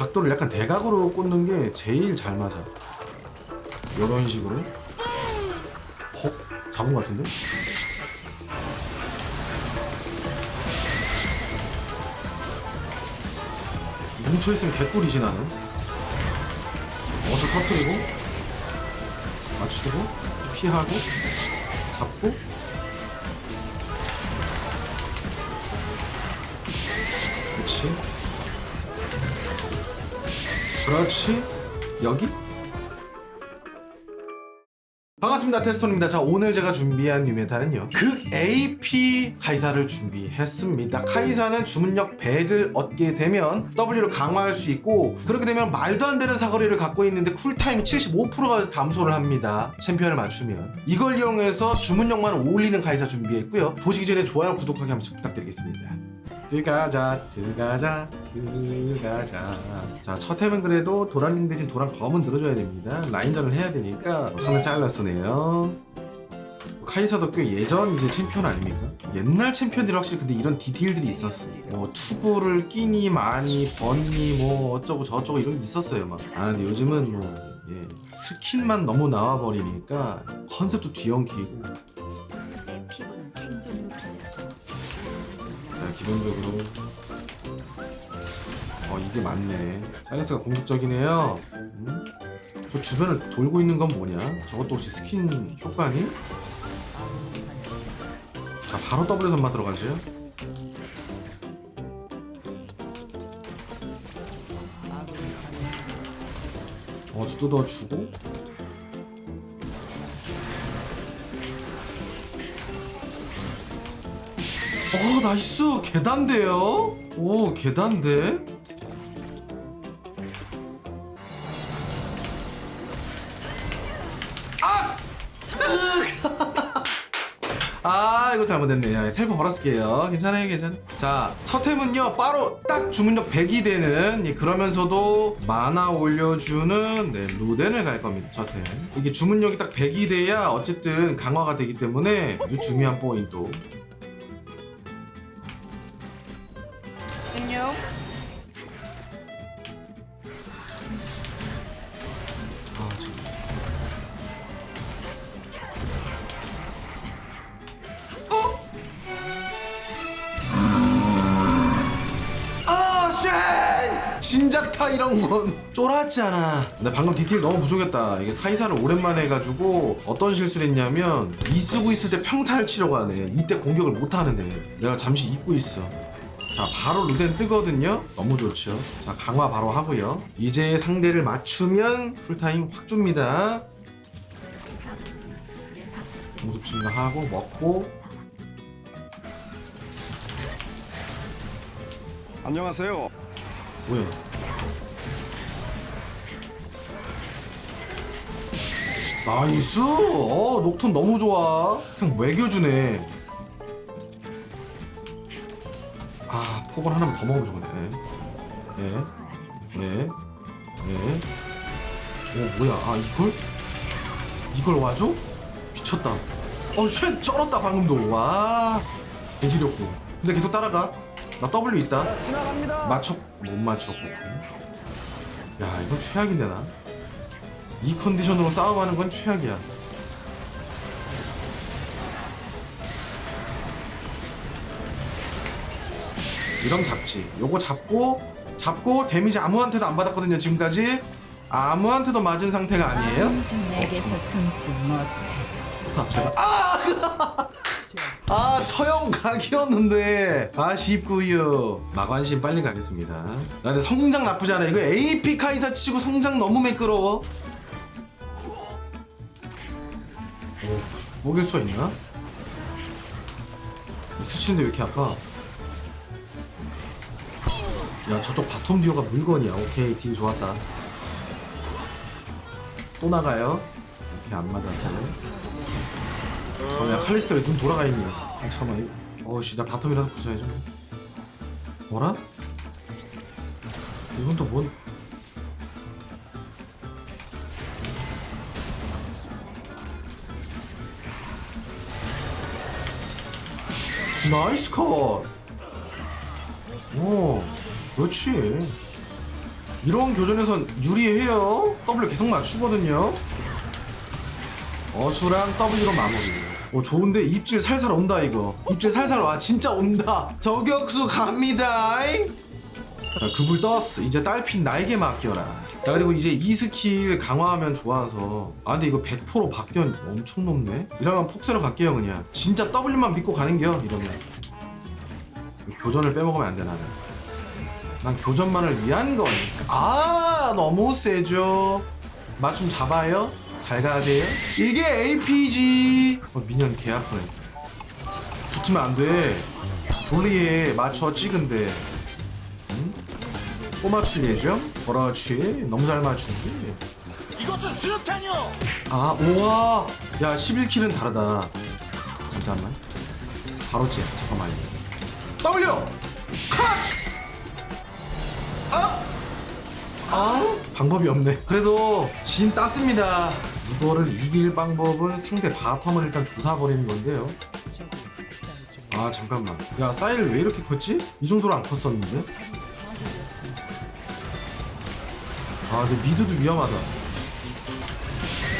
각도를 약간 대각으로 꽂는 게 제일 잘 맞아. 이런 식으로. 헉? 잡은 것 같은데? 뭉쳐있으면 개꿀이지 나는. 어서 터트리고, 맞추고, 피하고, 잡고, 그렇지. 그렇지. 여기? 반갑습니다. 테스토입니다. 자, 오늘 제가 준비한 뉴메타는요. 극 AP 카이사를 준비했습니다. 카이사는 주문력 100을 얻게 되면 W를 강화할 수 있고 그렇게 되면 말도 안 되는 사거리를 갖고 있는데 쿨타임이 75%가 감소를 합니다. 챔피언을 맞추면. 이걸 이용해서 주문력만 올리는 카이사 준비했고요. 보시기 전에 좋아요, 구독하기 한번 부탁드리겠습니다. 들어가자 들어가자 들어가자 자첫 템은 그래도 도란님 대신 도란 검은 들어줘야 됩니다 라인전을 해야 되니까 상대 사일러스네요 카이사도 꽤 예전 이제 챔피언 아닙니까? 옛날 챔피언들이 확실히 근데 이런 디테일들이 있었어. 뭐 투구를 끼니 많이 번니 뭐 어쩌고 저쩌고 이런 게 있었어요 막. 아 근데 요즘은 뭐 예, 스킨만 너무 나와 버리니까 컨셉도 뒤엉키고 루피자죠. 자, 기본적으로 어 이게 맞네. 사이언스가 공격적이네요. 음? 저 주변을 돌고 있는 건 뭐냐? 저것도 혹시 스킨 효과니? 자 바로 더블 선만 들어가죠. 어 뜯어주고. 어 나이스! 계단대요? 오 계단대 이거 잘못했네 야, 텔포 벌었을게요. 괜찮아요 괜찮아 자첫 템은요 바로 딱 주문력 100이 되는 예, 그러면서도 만화 올려주는 네, 루덴을 갈 겁니다 첫템. 이게 주문력이 딱 100이 돼야 어쨌든 강화가 되기 때문에 아주 중요한 포인트 진작 타 이런 건 쫄았잖아. 근데 방금 디테일 너무 부족했다. 이게 타이사를 오랜만에 해가지고 어떤 실수를 했냐면 이 쓰고 있을 때 평타를 치려고 하네. 이때 공격을 못 하는데 내가 잠시 잊고 있어. 자 바로 루덴 뜨거든요 너무 좋죠 자 강화 바로 하고요 이제 상대를 맞추면 풀타임 확 줍니다 공습 증가하고 먹고 안녕하세요. 뭐야? 나이스! 어 녹턴 너무 좋아. 그냥 외교주네. 아 폭을 하나만 더 먹으면 좋겠네 네네네. 오 뭐야? 아 이걸? 이걸 와줘? 미쳤다. 어 쉣! 쩔었다 방금도. 와. 개지렸고. 근데 계속 따라가 나 W 있다. 지나갑니다. 맞췄 못 맞췄고. 야 이건 최악인데 나 이 컨디션으로 싸움하는 건 최악이야. 이런 잡지. 요거 잡고 잡고 데미지 아무한테도 안 받았거든요 지금까지. 아무한테도 맞은 상태가 아니에요. 아무도 내게서 숨지 못해. 포탑 제가. 아! 아 처형 각이었는데. 아쉽구요. 마관심 빨리 가겠습니다. 나 근데 성장 나쁘지 않아 이거 AP 카이사 치고 성장 너무 매끄러워. 오, 먹일 수 있나? 스치는데 왜 이렇게 아파? 야 저쪽 바텀 듀오가 물건이야. 오케이 딜 좋았다. 또 나가요. 이렇게 안 맞았어요 저야 칼리스터 왜눈 돌아가 있니? 아, 잠깐만. 어우씨 나 바텀이라도 부숴야죠. 뭐라? 이건 또 뭔? 나이스 컷. 오, 그렇지. 이런 교전에선 유리해요 W 계속 맞추거든요 어수랑 W로 마무리 어 좋은데? 입질 살살 온다 이거. 입질 살살 와. 진짜 온다. 저격수 갑니다 자 급을 떴어. 이제 딸핀 나에게 맡겨라. 자 그리고 이제 이 스킬 강화하면 좋아서. 아 근데 이거 100% 바뀌었 엄청 높네? 이러면 폭세로 갈게요 그냥. 진짜 W만 믿고 가는겨 이러면. 교전을 빼먹으면 안 돼 나는. 난 교전만을 위한 거니까. 아 너무 세죠? 맞춤 잡아요 잘 가세요? 이게 APG 어, 미니언 개 아프네. 붙으면 안 돼. 돌리에 맞춰 찍은데. 응? 또 맞출 예정? 그렇지 너무 잘 맞춘데. 이것은 수류탄이요. 아 우와! 야 11킬은 다르다. 잠깐만. 바로 찌 잠깐만요. W! 컷! 아! 아! 방법이 없네. 그래도 진 땄습니다 이거를 이길 방법은 상대 바텀을 일단 조사버리는 건데요. 아 잠깐만. 야 사일 왜 이렇게 컸지? 이 정도로 안 컸었는데? 아 근데 미드도 위험하다.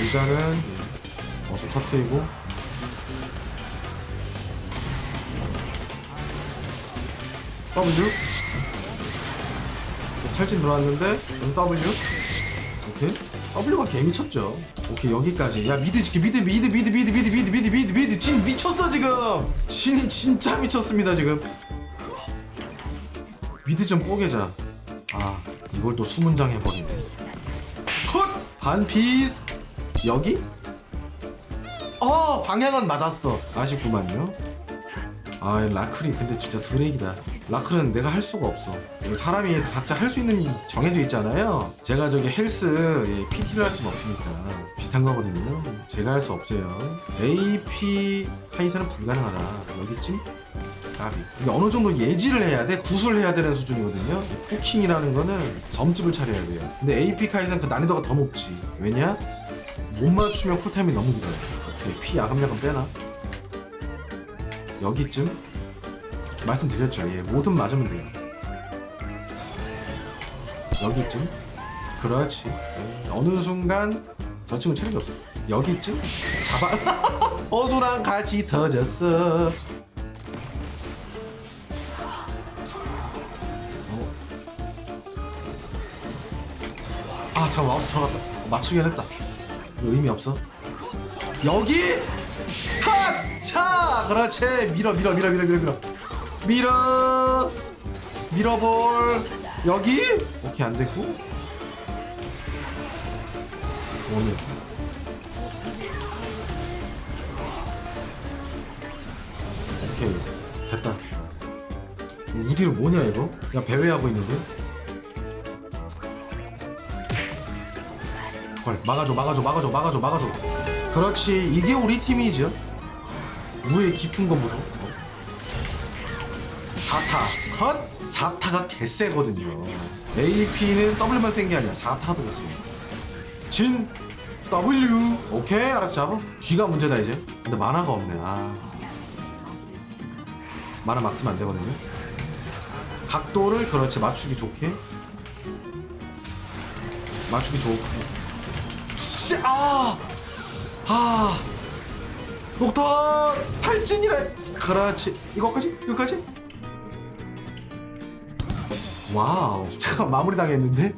일단은 어서 터트리고. W. 탈진 들어왔는데 W. 오케이. W가 개 미쳤죠 오케이 여기까지. 야 미드 지켜 미드 미드 미드 미드 미드 미드 미드 미드 미드. 진 미쳤어 지금. 진이 진짜 미쳤습니다 지금. 미드 좀 뽀개자. 아 이걸 또 수문장 해버리네. 컷! 반피스. 여기? 어 방향은 맞았어. 아쉽구만요. 아 라클이 근데 진짜 쓰레기다 라클은 내가 할 수가 없어. 사람이 각자 할 수 있는 정해져 있잖아요. 제가 저기 헬스 예, PT를 할 수는 없으니까 비슷한 거거든요. 제가 할 수 없어요. AP 카이사는 불가능하다. 여기쯤? 까비. 이게 어느 정도 예지를 해야 돼? 구술 해야 되는 수준이거든요. 이 포킹이라는 거는 점집을 차려야 돼요. 근데 AP 카이사는 그 난이도가 더 높지. 왜냐? 못 맞추면 쿨타임이 너무 길어요. 피 야금야금 빼나? 여기쯤? 말씀드렸죠. 예 뭐든 맞으면 돼요. 여기쯤? 그렇지. 예, 어느 순간 저 친구 체력이 없어. 여기쯤? 잡아. 어수랑 같이 터졌어. 어. 아 잠깐 마우스 들어갔다. 맞추긴 했다. 의미 없어. 여기! 컷! 차! 그렇지. 밀어 밀어 밀어 밀어 밀어 밀어 밀어. 밀어볼. 여기? 오케이 안 됐고. 오늘. 오케이 됐다. 우디로 뭐냐 이거? 야 배회하고 있는데? 헐 막아줘 막아줘 막아줘 막아줘 막아줘. 그렇지 이게 우리 팀이죠. 우의 깊은 거 보소 어? 사타 컷? 사타가 개쎄거든요. AP는 W만 센 게 아니야. 사타도 셉니다 진 W. 오케이. 알았어. 잡아. 뒤가 문제다 이제. 근데 만화가 없네. 아. 만화 막 쓰면 안 되거든요. 각도를 그렇지. 맞추기 좋게. 맞추기 좋고. 씨, 아, 아, 녹턴 탈진이라. 그렇지. 이거까지, 이거까지. 와우, 잠깐 마무리 당했는데.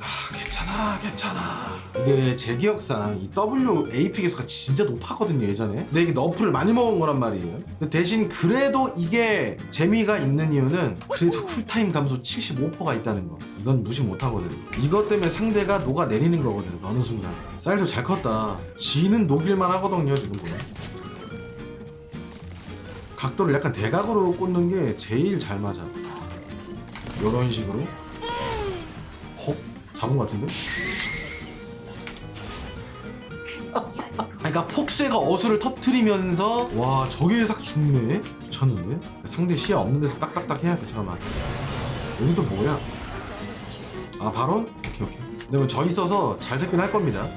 아, 괜찮아, 괜찮아. 이게 제 기억상 이 W AP 개수가 진짜 높았거든요 예전에. 근데 이게 너프를 많이 먹은 거란 말이에요. 근데 대신 그래도 이게 재미가 있는 이유는 그래도 쿨타임 감소 75%가 있다는 거. 이건 무시 못 하거든. 이것 때문에 상대가 녹아 내리는 거거든. 어느 순간. 쌀도 잘 컸다. 지는 녹일만 하거든요 지금 보면. 각도를 약간 대각으로 꽂는 게 제일 잘 맞아. 이런 식으로. 헉 잡은 것 같은데? 그러니까 폭쇠가 어수를 터트리면서 와 저게 싹 죽네. 미쳤는데? 상대 시야 없는 데서 딱딱딱 해야 돼 잠깐만 여기 또 뭐야? 아 바로? 오케이 오케이. 근데 저 있어서 잘 잡긴 할 겁니다.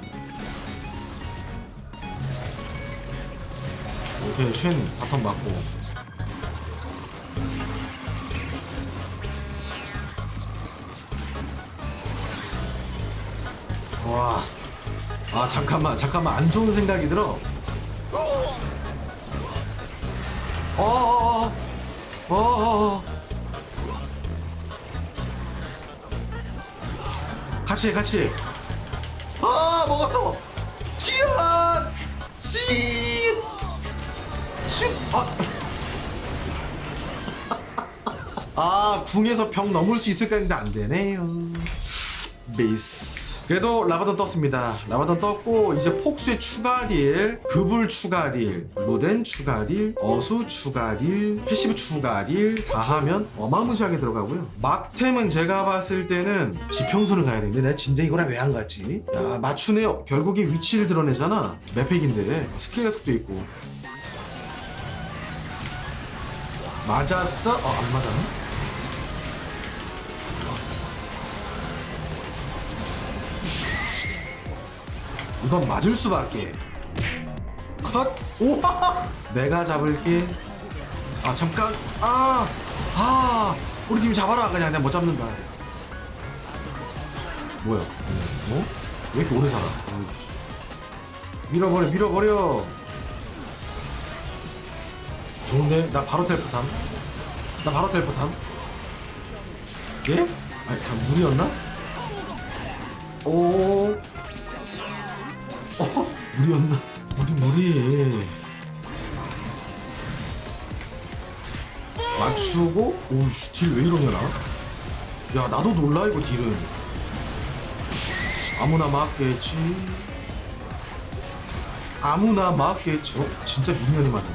오케이 쉔 바텀 맞고 와. 아 잠깐만 잠깐만 안 좋은 생각이 들어. 어어어. 어어어. 같이 해 같이 해. 아 먹었어. 지연. 지. 지. 아. 아 궁에서 병 넘을 수 있을까 했는데 안 되네요. 베이스. 그래도 라바돈 떴습니다. 라바돈 떴고 이제 폭수의 추가 딜, 급을 추가 딜, 루덴 추가 딜, 어수 추가 딜, 패시브 추가 딜 다 하면 어마무시하게 들어가고요. 막템은 제가 봤을 때는 지평선을 가야 되는데 내가 진짜 이거랑 왜 안 갔지? 야 맞추네요. 결국에 위치를 드러내잖아. 맵팩인데 스킬 가속도 있고. 맞았어? 어 안 맞았나? 이건 맞을 수밖에. 컷. 우와. 내가 잡을게. 아 잠깐. 아. 아. 우리 팀 잡아라. 그냥 내가 못 잡는다. 뭐야? 어? 왜 이렇게 오래 살아? 어이씨. 밀어버려, 밀어버려. 좋은데? 나 바로 텔포탐. 나 바로 텔포탐. 예? 아니, 참, 물이었나? 오. 어? 물이었나? 물이 물이 맞추고 오씨 딜왜 이러냐 나 야 나도 놀라 이거 딜은 아무나 맞겠지 아무나 맞겠지 어? 진짜 미니언이 맞네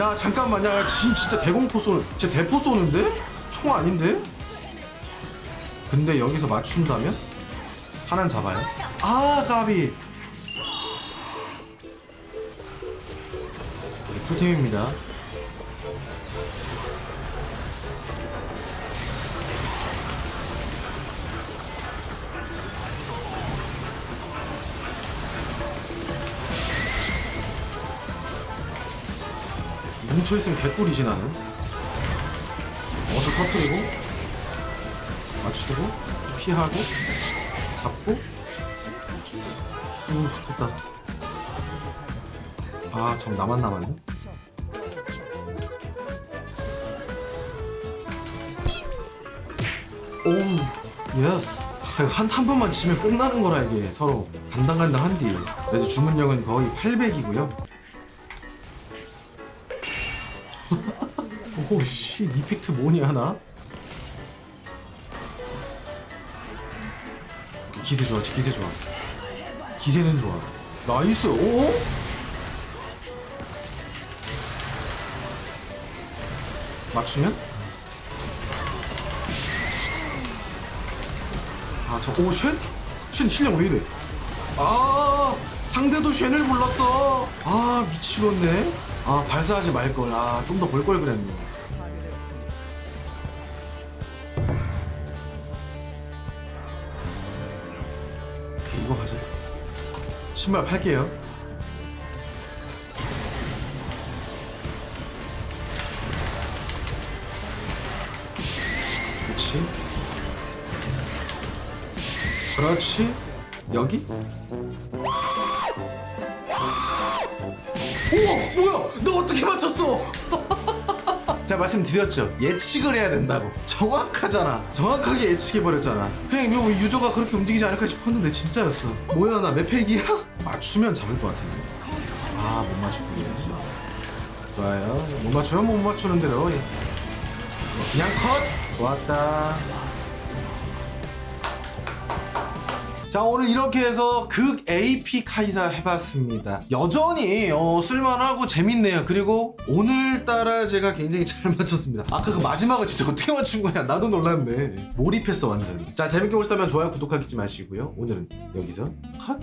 야 잠깐만 야 진, 진짜 대공포 쏘는 진짜 대포 쏘는데? 총 아닌데? 근데 여기서 맞춘다면? 하나는 잡아요 아 까비 이제 풀템입니다. 뭉쳐있으면 개꿀이지 나는. 어서 터트리고 맞추고 피하고 잡고. 오 됐다. 아참 나만 남았네 오우 예스 한, 한 번만 치면 끝나는 거라 이게 서로 간당간당한 딜 그래서 주문력은 거의 800이고요 오씨 이펙트 뭐니 하나? 기세 좋아 기세 좋아 기세는 좋아 나이스 오? 맞추면? 아 저 오 쉔? 쉔 실력 왜 이래? 아 상대도 쉔을 불렀어. 아 미치겠네. 아 발사하지 말걸. 아 좀 더 볼 걸 그랬네. 이거 가자. 신발 팔게요. 그렇지 그렇지. 여기? 우와 뭐야? 너 어떻게 맞췄어? 제가 말씀드렸죠. 예측을 해야 된다고. 정확하잖아. 정확하게 예측해버렸잖아. 그냥 뭐 유저가 그렇게 움직이지 않을까 싶었는데 진짜였어. 뭐야 나 맵팩이야? 맞추면 잡을 것 같은데. 아 못 맞췄군요 좋아요. 못 맞추면 못 맞추는 대로 그냥 컷! 좋았다 자 오늘 이렇게 해서 극 AP 카이사 해봤습니다. 여전히 어, 쓸만하고 재밌네요. 그리고 오늘따라 제가 굉장히 잘 맞췄습니다. 아까 그 마지막을 진짜 어떻게 맞춘 거야 나도 놀랐네. 몰입했어 완전히. 자 재밌게 보셨다면 좋아요 구독하기 잊지 마시고요. 오늘은 여기서 컷